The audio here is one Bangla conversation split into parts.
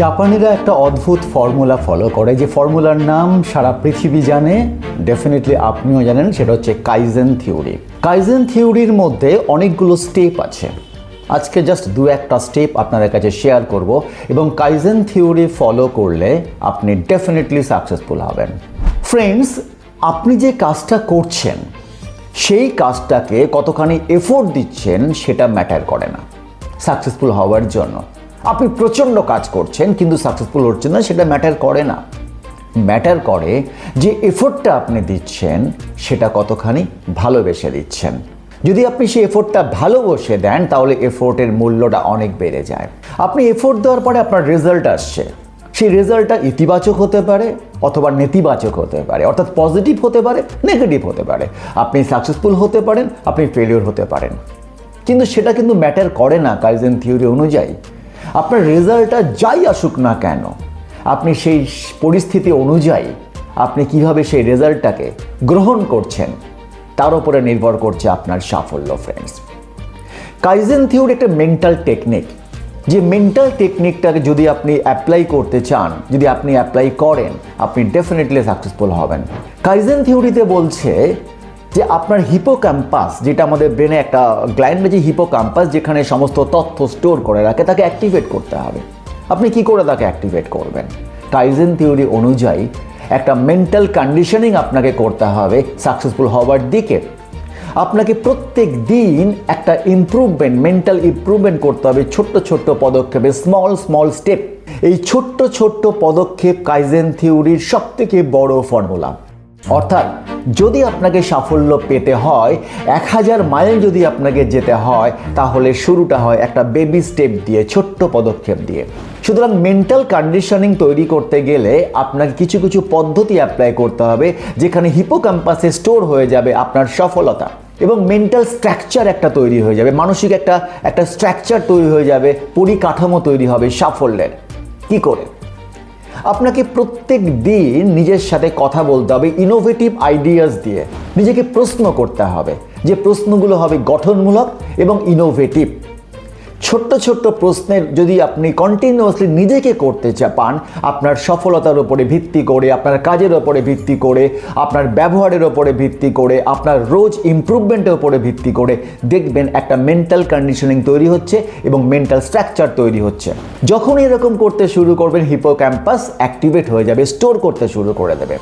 জাপানিরা একটা অদ্ভুত ফর্মুলা ফলো করে, যে ফর্মুলার নাম সারা পৃথিবী জানে ডেফিনেটলি আপনিও জানেন, সেটা হচ্ছে কাইজেন থিওরি কাইজেন থিওরির মধ্যে অনেকগুলো স্টেপ আছে। আজকে জাস্ট দু একটা স্টেপ আপনাদের কাছে শেয়ার করব এবং কাইজেন থিওরি ফলো করলে আপনি ডেফিনেটলি সাকসেসফুল হবেন। ফ্রেন্ডস আপনি যে কাজটা করছেন, সেই কাজটাকে কতখানি এফোর্ট দিচ্ছেন, সেটা ম্যাটার করে না। সাকসেসফুল হওয়ার জন্য। আপনি প্রচণ্ড কাজ করছেন, কিন্তু সাকসেসফুল হচ্ছেন না, সেটা ম্যাটার করে না। ম্যাটার করে যে এফোর্টটা আপনি দিচ্ছেন, সেটা কতখানি ভালোবেসে দিচ্ছেন। যদি আপনি সেই এফোর্টটা ভালোবসে দেন, তাহলে এফোর্টের মূল্যটা অনেক বেড়ে যায়। আপনি এফোর্ট দেওয়ার পরে আপনার রেজাল্ট আসছে। সেই রেজাল্টটা ইতিবাচক হতে পারে অথবা নেতিবাচক হতে পারে। অর্থাৎ পজিটিভ হতে পারে নেগেটিভ হতে পারে। আপনি সাকসেসফুল হতে পারেন, আপনি ফেলিওর হতে পারেন। কিন্তু সেটা কিন্তু ম্যাটার করে না কাইজেন থিওরি অনুযায়ী। আপনার রেজাল্টটা যাই আসুক না কেন, আপনি সেই পরিস্থিতি অনুযায়ী আপনি কীভাবে সেই রেজাল্টটাকে গ্রহণ করছেন, তার উপরে নির্ভর করছে আপনার সাফল্য ফ্রেন্ডস কাইজেন থিওরি একটা মেন্টাল টেকনিক যে মেন্টাল টেকনিকটাকে যদি আপনি অ্যাপ্লাই করতে চান, যদি আপনি অ্যাপ্লাই করেন, আপনি ডেফিনেটলি সাকসেসফুল হবেন। কাইজেন থিওরিতে বলছে যে আপনার হিপোক্যাম্পাস যেটা আমাদের ব্রেনে একটা গ্ল্যান্ড যে হিপোক্যাম্পাস যেখানে সমস্ত তথ্য স্টোর করে রাখে, তাকে অ্যাক্টিভেট করতে হবে। আপনি কি করে তাকে অ্যাক্টিভেট করবেন? কাইজেন থিওরি অনুযায়ী একটা মেন্টাল কন্ডিশনিং আপনাকে করতে হবে সাকসেসফুল হওয়ার দিকে। আপনাকে প্রত্যেক দিন একটা ইমপ্রুভমেন্ট মেন্টাল ইমপ্রুভমেন্ট করতে হবে ছোট্ট ছোট্ট পদক্ষেপে স্মল স্মল স্টেপ এই ছোট্ট ছোট্ট পদক্ষেপ কাইজেন থিওরির সব থেকে বড় ফর্মুলা অর্থাৎ যদি আপনাকে সাফল্য পেতে হয়, এক হাজার মাইল যদি আপনাকে যেতে হয়, তাহলে শুরুটা হয় একটা বেবি স্টেপ দিয়ে, ছোট্ট পদক্ষেপ দিয়ে। সুতরাং মেন্টাল কন্ডিশনিং তৈরি করতে গেলে আপনাকে কিছু কিছু পদ্ধতি অ্যাপ্লাই করতে হবে, যেখানে হিপোক্যাম্পাসে স্টোর হয়ে যাবে আপনার সফলতা এবং মেন্টাল স্ট্রাকচার একটা তৈরি হয়ে যাবে, মানসিক একটা একটা স্ট্রাকচার তৈরি হয়ে যাবে, পরিকাঠামো তৈরি হবে সাফল্যের। কি করে? আপনাকে প্রত্যেক দিন নিজের সাথে কথা বলতে হবে ইনোভেটিভ আইডিয়াস দিয়ে। নিজেকে প্রশ্ন করতে হবে। যে প্রশ্নগুলো হবে গঠনমূলক এবং ইনোভেটিভ ছোট্ট ছোট্ট প্রশ্নের যদি আপনি কন্টিনিউয়াসলি নিজেকে করতে পান আপনার সফলতার উপরে ভিত্তি করে, আপনার কাজের ওপরে ভিত্তি করে, আপনার ব্যবহারের ওপরে ভিত্তি করে, আপনার রোজ ইমপ্রুভমেন্টের উপরে ভিত্তি করে, দেখবেন একটা মেন্টাল কন্ডিশনিং তৈরি হচ্ছে এবং মেন্টাল স্ট্রাকচার তৈরি হচ্ছে। যখন এরকম করতে শুরু করবেন হিপো ক্যাম্পাস অ্যাক্টিভেট হয়ে যাবে স্টোর করতে শুরু করে দেবে।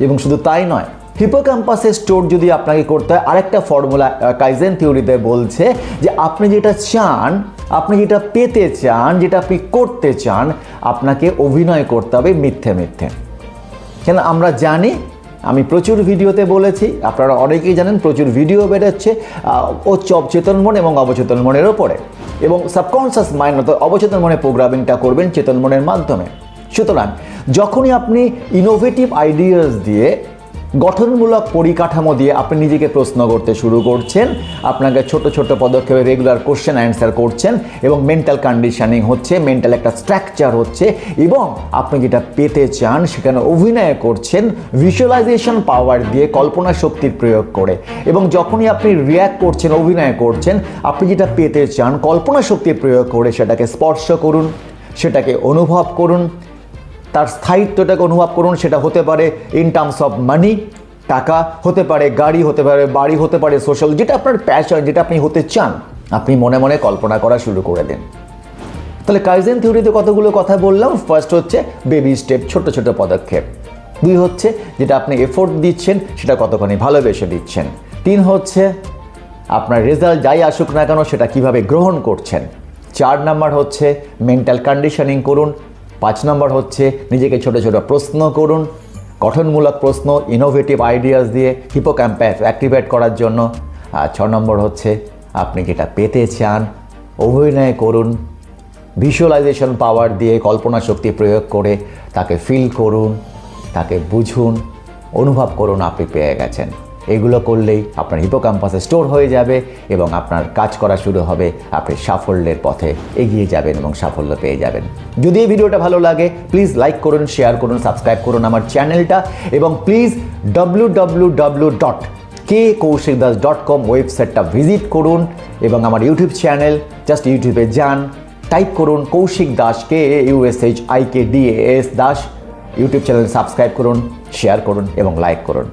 এবং শুধু তাই নয় হিপোক্যাম্পাসের স্টোর যদি আপনাকে করতে হয়, আরেকটা ফর্মুলা কাইজেন থিওরিতে বলছে যে আপনি যেটা চান, আপনি যেটা পেতে চান, যেটা আপনি করতে চান, আপনাকে অভিনয় করতে হবে মিথ্যে মিথ্যে। কেন? আমরা জানি, আমি প্রচুর ভিডিওতে বলেছি, আপনারা অনেকেই জানেন, প্রচুর ভিডিও বেরোচ্ছে ও চেতন মন এবং অবচেতন মনের ওপরে এবং সাবকনসিয়াস মাইন্ড অর্থাৎ অবচেতন মনে প্রোগ্রামিংটা করবেন চেতন মনের মাধ্যমে। সুতরাং, যখনই আপনি ইনোভেটিভ আইডিয়াস দিয়ে গঠনমূলক পরিকাঠামো দিয়ে আপনি নিজেকে প্রশ্ন করতে শুরু করছেন। আপনাকে ছোট ছোট পদক্ষেপে রেগুলার কোশ্চেন অ্যান্সার করছেন এবং মেন্টাল কন্ডিশনিং হচ্ছে মেন্টাল একটা স্ট্রাকচার হচ্ছে এবং আপনি যেটা পেতে চান সেখানে অভিনয় করছেন ভিজুয়ালাইজেশন পাওয়ার দিয়ে কল্পনা শক্তির প্রয়োগ করে এবং যখনই আপনি রিয়্যাক্ট করছেন, অভিনয় করছেন, আপনি যেটা পেতে চান কল্পনা শক্তির প্রয়োগ করে সেটাকে স্পর্শ করুন, সেটাকে অনুভব করুন তার স্থায়িত্বটাকে অনুভব করুন, সেটা হতে পারে ইন টার্মস অফ মানি টাকা, হতে পারে গাড়ি, হতে পারে বাড়ি, হতে পারে সোশ্যাল যেটা আপনার প্যাশন যেটা আপনি হতে চান, আপনি মনে মনে কল্পনা করা শুরু করে দিন। তাহলে কাইজেন থিওরিতে কতগুলো কথা বললাম? ফার্স্ট হচ্ছে বেবি স্টেপ ছোট ছোট পদক্ষেপ। দুই হচ্ছে যেটা আপনি এফোর্ট দিচ্ছেন, সেটা কতখানি ভালোবেসে দিচ্ছেন। তিন হচ্ছে আপনার রেজাল্ট যাই আসুক না কেন, সেটা কীভাবে গ্রহণ করছেন। চার নাম্বার হচ্ছে মেন্টাল কন্ডিশনিং করুন পাঁচ নম্বর হচ্ছে নিজেকে ছোট ছোট প্রশ্ন করুন, গঠনমূলক প্রশ্ন ইনোভেটিভ আইডিয়াস দিয়ে হিপোক্যাম্পাস অ্যাক্টিভেট করার জন্য। আর ছ নম্বর হচ্ছে আপনি যেটা পেতে চান, অভিনয় করুন ভিজুয়ালাইজেশন পাওয়ার দিয়ে কল্পনা শক্তি প্রয়োগ করে তাকে ফিল করুন, তাকে বুঝুন, অনুভব করুন আপনি পেয়ে গেছেন। এগুলো করলেই আপনার হিপোক্যাম্পাসে স্টোর হয়ে যাবে এবং আপনার কাজ করা শুরু হবে, আপনি সাফল্যের পথে এগিয়ে যাবেন এবং সাফল্য পেয়ে যাবেন। যদি এই ভিডিওটা ভালো লাগে প্লিজ লাইক করুন শেয়ার করুন সাবস্ক্রাইব করুন আমার চ্যানেলটা এবং please W W W dot K Koushik Das dot com ওয়েবসাইটটা ভিজিট করুন এবং আমার ইউটিউব চ্যানেল জাস্ট ইউটিউবে যান টাইপ করুন Koushik Das K U S H I K D S Das YouTube channel subscribe করুন শেয়ার করুন এবং লাইক করুন।